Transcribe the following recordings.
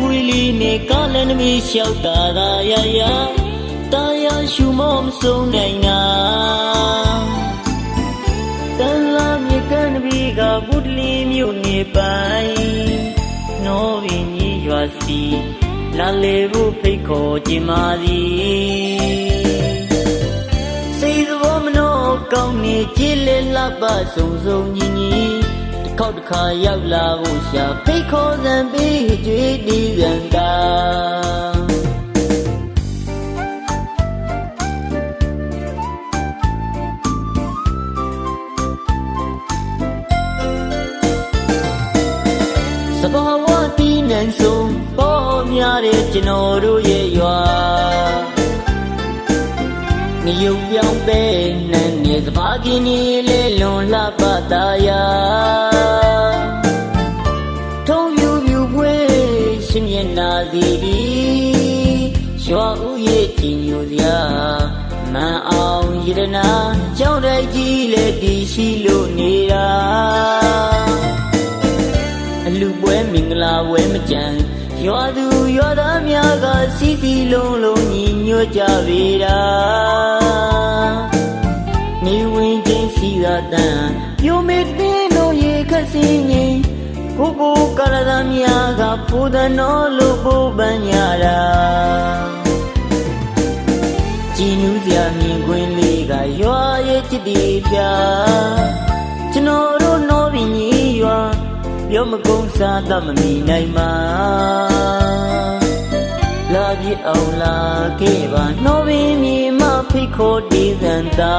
ပွေလေးနဲ့ကားလည်းနှမီးလျှောက်တာသာရရတာယာရှုမောမဆုံးနိုင်တာတန်လာမြေကမ်းနဘီကဘုဒ္ဓလီမြို့နေပိုင်နောဘင်းကြီးရွာစီလာလေဖို့ဖိတ်ခေါ်ခြင်းမာသည်စိတ်သဘောမနှောကောင်းနေကြည်လေလပ်ပါစုံစုံညီညီတစ် ခေါက်တစ်ခါရောက်လာဖို့ရှာဖိတ်ခေါ်စံပြီးကြွေးတီးစံတာစဘာဝတီးနှံဆုံးပေါ်များတဲ့ကျွန်တော်တို့ရဲ့ရွာ ငရုတ်ပြောင်းပဲနှံနေစဘာကင်းကြီးလေလွန်လှပတာယာထုံယူပြူပွဲရှင်မျက်နာစီဒီရွာဥရဲ့ကြည်ညိုစရာမန်အောင်ရတနာကြောင်းတိုက်ကြီးလေတည်ရှိလို့နေတာအလူပွဲမင်္ဂလာပွဲမကြံရွာသူရွာသားများကစီစီလုံးလုံးညီညွတ်ကြပေတာနေဝင် ချင်းစီသာတန်ပြိုမေတင်းတို့ရေခတ်စင်းငင်ကိုကိုကရသများကဖူဒနောလို့ပူပန်းညာတာကြည်နူးစရာမြင်ကွင်းလေးကရွာရဲ့ချစ်တီပြကျွန်တော်တို့နောဘင်းကြီးရွာပြောမကုန်းစားတတ်မမီနိုင်မှာလာပြစ်အောင်လာခဲ့ပါနှောပင်မြေမဖိတ်ခေါ်တည်စံတာ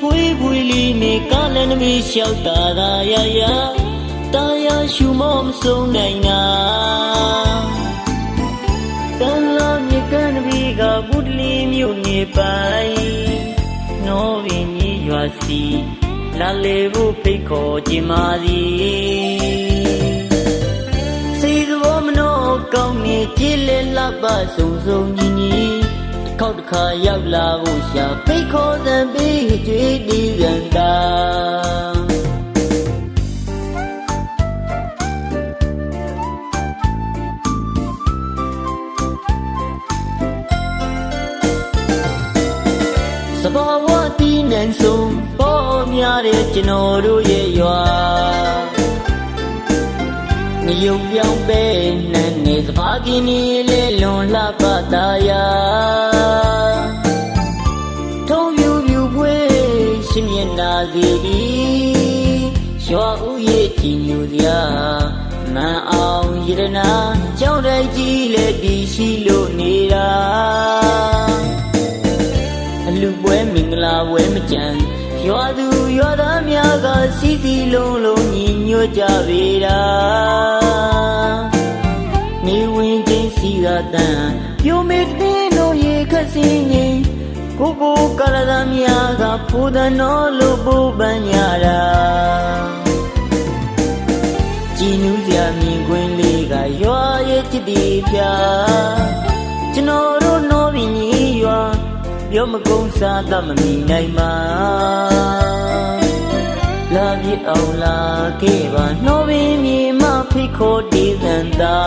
ဖွေးဖွေးလေးနဲ့ကားလည်းနှမီးလျှောက်တာသာရရတာယာရှုမောမဆုံးနိုင်တာတန်လာမြေကမ်းနဘီကဘုဒ္ဓလီမြို့နေပိုင်နောဘင်းကြီးရွာစီလာလေဖို့ဖိတ်ခေါ်ခြင်းမာသည်စိတ်သဘောမနှောကောင်းနေကြည်လေလပ်ပါစုံစုံညီညီ ခေါက်တစ်ခါရောက်လာဖို့ရှာဖိတ်ခေါ်စံပြီးကြွေးတီးစံတာစဘာဝတီးနှံဆုံးပေါ်များတဲ့ကျွန်တော်တို့ရဲ့ရွာငရုတ်ပြောင်းပဲနှံနေစဘာကင်းကြီးလေလွန်လှပတာယာ ဥရဲ့ကြည်ညိုစရာမန်အောင်ရတနာကြောင်းတိုက်ကြီးလေတည်ရှိလို့နေတာအလူပွဲမင်္ဂလာပွဲမကြံရွာသူရွာသားများကစီစီလုံးလုံးညီညွတ်ကြပေတာနေဝင်ချင်းစီသာတန်ပြိုမေတင်းတို့ရေခတ်စင်းငင်ကိုကိုကရသများကဖူဒနောလို့ပူပန်းညာတာ ရဲ့ချစ်တီပြကျွန်တော်တို့နောဘင်းကြီးရွာပြောမကုန်းစားတတ်မမီနိုင်မှာလာပြစ်အောင်လာခဲ့ပါနှောပင်မြေမဖိတ်ခေါ်တည်စံတာ